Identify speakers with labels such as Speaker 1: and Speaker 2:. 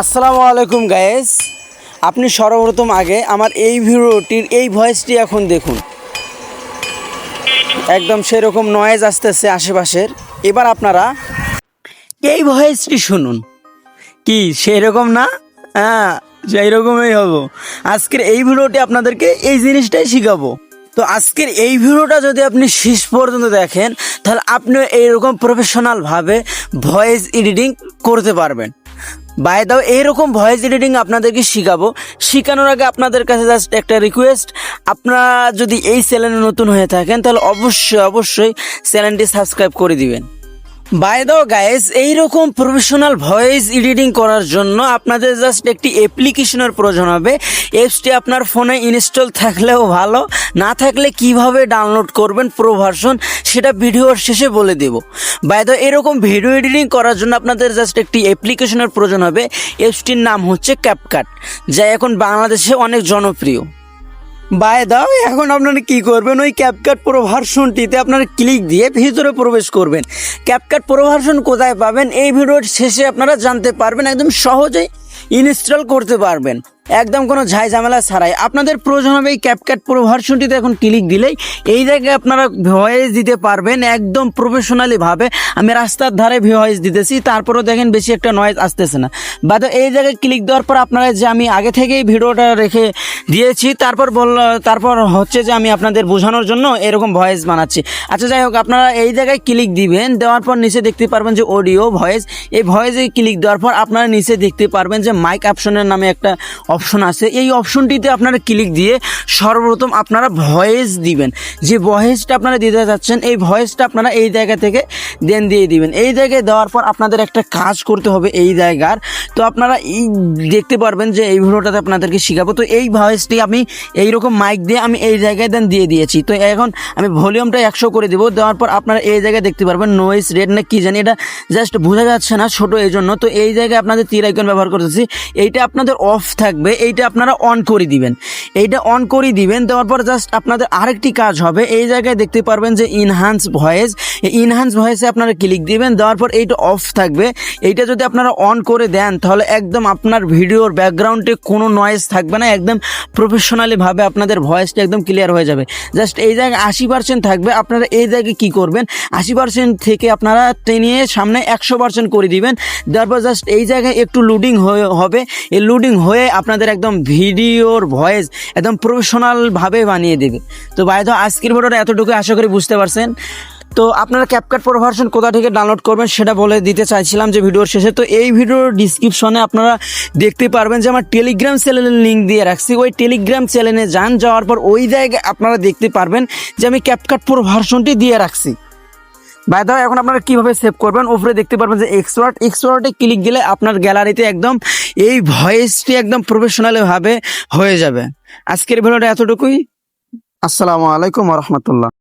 Speaker 1: আসসালামু আলাইকুম গায়েস আপনি সর্বপ্রথম আগে আমার এই ভিডিওটির এই ভয়েসটি এখন দেখুন। একদম সেরকম নয়েজ আসতেছে আশেপাশের। এবার আপনারা এই ভয়েসটি শুনুন। কি, সেরকম না? হ্যাঁ সেই রকমই হব। আজকের এই ভিডিওটি আপনাদেরকে এই জিনিসটাই শিখাবো। তো আজকের এই ভিডিওটা যদি আপনি শেষ পর্যন্ত দেখেন, তাহলে আপনিও এইরকম প্রফেশনালভাবে ভয়েস এডিটিং করতে পারবেন। বাই দাও এইরকম ভয়েস এডিটিং আপনাদেরকে শিখাবো। শেখানোর আগে আপনাদের কাছে জাস্ট একটা রিকোয়েস্ট আপনারা যদি এই চ্যানেলে নতুন হয়ে থাকেন, তাহলে অবশ্যই অবশ্যই চ্যানেলটি সাবস্ক্রাইব করে দিবেন। বাই দাও গাইস এইরকম প্রফেশনাল ভয়েস এডিটিং করার জন্য আপনাদের জাস্ট একটি অ্যাপ্লিকেশনের প্রয়োজন হবে। অ্যাপসটি আপনার ফোনে ইনস্টল থাকলেও ভালো, না থাকলে কীভাবে ডাউনলোড করবেন প্রো ভার্সন সেটা ভিডিওর শেষে বলে দেব। বাই দাও এরকম ভিডিও এডিটিং করার জন্য আপনাদের জাস্ট একটি অ্যাপ্লিকেশনের প্রয়োজন হবে। অ্যাপসটির নাম হচ্ছে ক্যাপকাট যা এখন বাংলাদেশে অনেক জনপ্রিয়। বাই দাও, এখন আপনারা কি করবেন? ওই ক্যাপকাট প্রো ভার্সনটিতে আপনারা ক্লিক দিয়ে ভিতরে প্রবেশ করবেন। ক্যাপকাট প্রো ভার্সন কোথায় পাবেন? এই ভিডিওর শেষে আপনারা জানতে পারবেন, একদম সহজেই ইনস্টল করতে পারবেন। একদম কোনো ঝাই ঝামেলা ছাড়াই। আপনাদের প্রয়োজন হবে এই ক্যাপকাট প্রো ভার্সনটিতে এখন ক্লিক দিলেই। এই জায়গায় আপনারা ভয়েস দিতে পারবেন একদম প্রফেশনালিভাবে আমি রাস্তার ধারে ভয়েস দিতেছি, তারপরেও দেখেন বেশি একটা নয়েজ আসতেছে না। বা তো এই জায়গায় ক্লিক দেওয়ার পর আপনারা যে আমি আগে থেকেই ভিডিওটা রেখে দিয়েছি, তারপর বল, তারপর হচ্ছে যে আমি আপনাদের বোঝানোর জন্য এরকম ভয়েস বানাচ্ছি। আচ্ছা যাই হোক, আপনারা এই জায়গায় ক্লিক দিবেন, দেওয়ার পর নিচে দেখতে পারবেন যে অডিও ভয়েস এই ভয়েসে ক্লিক দেওয়ার পর আপনারা নিচে দেখতে পারবেন যে মাইক অপশনের নামে একটা অপশন আছে। এই অপশনটিতে আপনারা ক্লিক দিয়ে সর্বপ্রথম আপনারা ভয়েস দিবেন। যে ভয়েসটা আপনারা দিতে যাচ্ছেন, এই ভয়েসটা আপনারা এই জায়গা থেকে দেন দিয়ে দিবেন। এই জায়গায় দেওয়ার পর আপনাদের একটা কাজ করতে হবে এই জায়গার। তো আপনারা এই দেখতে পারবেন যে এই ভিডিওটাতে আপনাদেরকে শেখাবো। তো এই ভয়েসটি আমি এইরকম মাইক দিয়ে আমি এই জায়গায় দেন দিয়ে দিয়েছি। তো এখন আমি ভলিউমটা একশো করে দেবো। দেওয়ার পর আপনারা এই জায়গায় দেখতে পারবেন নয়েস রেড না কী জানি, এটা জাস্ট বোঝা যাচ্ছে না ছোটো এই জন্য তো এই জায়গায় আপনাদের তীর আইকন ব্যবহার করতেছি। এইটা আপনাদের অফ থাকবে। এইটা আপনারা অন করে দিবেন। এইটা অন করে দিবেন, দেওয়ার পর জাস্ট আপনাদের আরেকটি কাজ হবে। এই জায়গায় দেখতে পারবেন যে ইনহান্স ভয়েস ইনহান্স ভয়েসে আপনারা ক্লিক দিবেন, দেওয়ার পর এইটা অফ থাকবে। এইটা যদি আপনারা অন করে দেন, তাহলে একদম আপনার ভিডিওর ব্যাকগ্রাউন্ডে কোনো নয়েজ থাকবে না। একদম প্রফেশনালিভাবে আপনাদের ভয়েসটা একদম ক্লিয়ার হয়ে যাবে। জাস্ট এই জায়গায় আশি পার্সেন্ট থাকবে। আপনারা এই জায়গায় কি করবেন? আশি পার্সেন্ট থেকে আপনারা টেনে সামনে একশো পার্সেন্ট করে দিবেন। দেওয়ার পর জাস্ট এই জায়গায় একটু লুডিং হবে। এই লুডিং হয়ে আপনাদের একদম ভিডিওর ভয়েস একদম প্রফেশনালভাবে বানিয়ে দেবে। তো বাইদ আজকের ভিডিওটা এতটুকু আশা করি বুঝতে পারছেন। তো আপনারা ক্যাপকাট প্রো ভার্সন কোথা থেকে ডাউনলোড করবেন সেটা বলে দিতে চাইছিলাম যে ভিডিওর শেষে। তো এই ভিডিওর ডিসক্রিপশনে আপনারা দেখতে পারবেন যে আমার টেলিগ্রাম চ্যানেলের লিঙ্ক দিয়ে রাখছি। ওই টেলিগ্রাম চ্যানেলে যান, যাওয়ার পর ওই জায়গায় আপনারা দেখতে পারবেন যে আমি ক্যাপকাট প্রো ভার্সনটি দিয়ে রাখছি। বাই দাও এখন আপনারা কীভাবে সেভ করবেন? উপরে দেখতে পারবেন যে এক্সওয়ার্ড এক্সওয়ার্ডে ক্লিক গেলে আপনার গ্যালারিতে একদম এই ভয়েসটি একদম প্রফেশনালিভাবে হয়ে যাবে। আজকের ভিডিওটা এতটুকুই। আসসালামু আলাইকুম রহমতুল্লাহ।